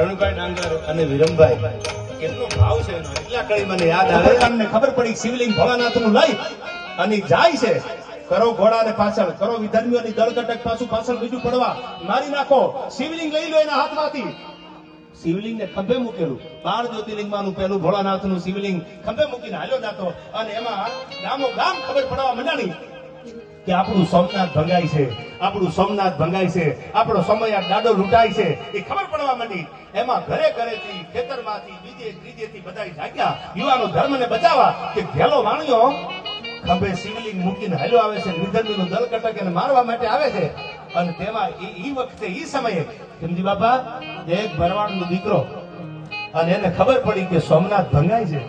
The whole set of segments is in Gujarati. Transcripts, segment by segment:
રણભાઈ ડાંગર અને વિરમભાઈ. કેટલો ભાવ છે એટલા કળી મને યાદ આવે. તમને ખબર પડી શિવલિંગ ભોળાનાથનું લઈ અને જાય છે. કરો ઘોડાને પાછળ, કરો વિધર્મીઓની દળકટક પાછું પાછળ બીજું પડવા. મારી નાખો. શિવલિંગ લઈ લો એના હાથમાંથી. શિવલિંગ ને ખંભે મૂકેલું. બાર જ્યોતિર્લિંગમાંનું પેલું ભોળાનાથનું શિવલિંગ ખંભે મૂકીને હાલ્યો જાતો અને એમાં ગામો ગામ ખબર પડવા મંડાણી કે આપણું સોમનાથ ભગાય છે. આપણું સોમનાથ ભંગાય છે, આપણો સમય આ દાડો લૂંટાય છે, એ ખબર પડવા માંડી. એમાં ઘરે ઘરેથી, ખેતરમાંથી, બીજે ત્રીજેથી બધાય જાગ્યા. યુવાનો ધર્મને બચાવવા કે ઘેલો વાણિયો, ખભે શિવલિંગ મૂકીને હાલ્યો આવે છે વિધર્મીનું દલ કટક એને મારવા માટે આવે છે. અને તેમાં એ વખતે, ઈ સમયે ખીમજી બાપા, એક ભરવાડનો દીકરો. અને એને ખબર પડી કે સોમનાથ ભંગાય છે.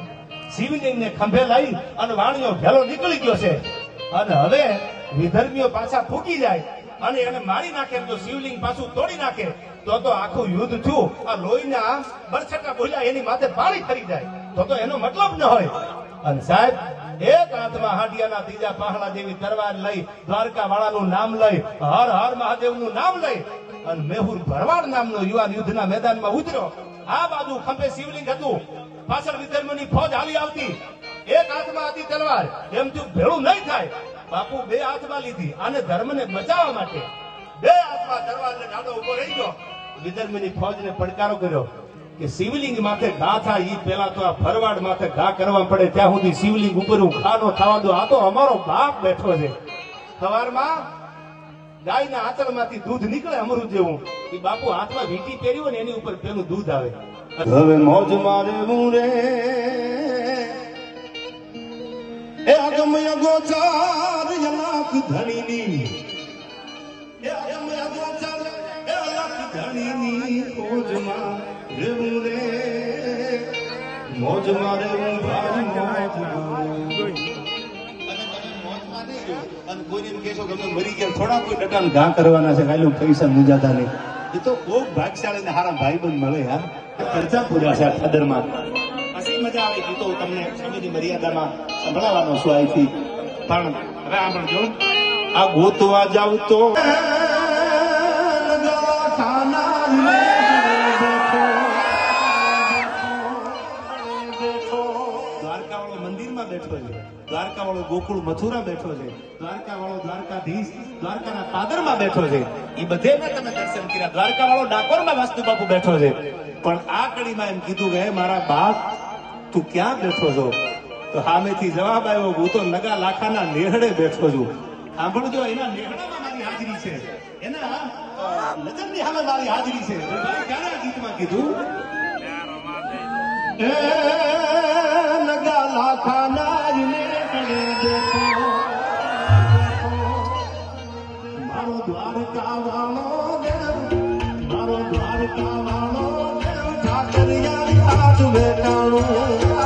શિવલિંગને ખંભે લાવી અને વાણિયો ઘેલો નીકળી ગયો છે. અને હવે વિધર્મીઓ પાછા ફૂકી જાય. અને એને મારી નાખે તો શિવલિંગ પાછું તોડી નાખે. તો તો આખું યુદ્ધ થયું. આ લોહીના બરછટા બોલ્યા એની માથે પાણી ફરી જાય. તો તો એનો મતલબ ન હોય. અને સાહેબ, એક હાથમાં હાંડિયાના ત્રીજા પાહણા જેવી તરવાર લઈ દ્વારકા વાળાનું નામ લઈ, હર હર મહાદેવનું નામ લઈ, અને મેહુર ભરવાડ નામનો યુવાન યુદ્ધના મેદાનમાં ઉતર્યો. આ બાજુ ખંભે શિવલિંગ હતું. પાછળ વિધર્મની ફોજ હાલી આવતી. એક હાથમાં હતી તલવાર. એમ થયું ભેળું નહીં થાય. બાપુ બે હાથમાં લીધી આને ધર્મને બચાવવા માટે. બે હાથમાં તલવારને ડાડો ઊભો રહી ગયો. વિધર્મની ફોજને પડકારો કર્યો કે શિવલિંગ માથે ઘા થાય, ઈ પેલા તો આ ફરવાડ માથે ઘા કરવા પડે, ત્યાં સુધી શિવલિંગ ઉપર હું ખાનો થવા દો આ તો અમારો બાપ બેઠો છે. સવારમાં ગાયના આંચળમાંથી દૂધ નીકળે અમરું જેવું. એ બાપુ હાથમાં વીટી પહેર્યું ને એની ઉપર પેલું દૂધ આવે. હવે મોજ મારે હું રે. એ અગમય ગોચાર યલાક ધણીની એ મારે ગયા, થોડા કોઈ ટકાને ઘા કરવાના છે કાલે પૈસા મુંજાતા નહીં. એ તો બહુ ભાગશાળી ને હારા ભાઈબંધ મળે યાર ખર્ચા પૂરા છે આ ખદરમાં. મજા આવે ગીતો તમને સમયની મર્યાદામાં સંભળાવવાનો છું અહીંથી. પણ હવે સાંભળજો આ ગોતવા જાવ તો બેઠો છે દ્વારકા વાળો ગોકુળ મથુરા બેઠો છે દ્વારકા વાળો દ્વારકાધીશ, દ્વારકાના પાદરમાં બેઠો છે. એ બધે તમે દ્વારકા વાળો ડાકોરમાં વાસ્તુ બાપુ બેઠો છે. પણ આ કડીમાં એમ કીધું કે મારા બાપ તું ક્યાં બેઠો છો? તો સામેથી જવાબ આવ્યો હું તો નગા લાખાના નેહડે બેઠો છું. સાંભળજો એના નેહડામાં મારી હાજરી છે. એના અ, હામે મારી હાજરી છે. ક્યારે આ ગીતમાં કીધું? નગા લાખાના નેહડે બેઠો. મારો દ્વારકા વાળો મારો દ્વારકા વાળો ઠાકરિયા પાછું બેઠાણું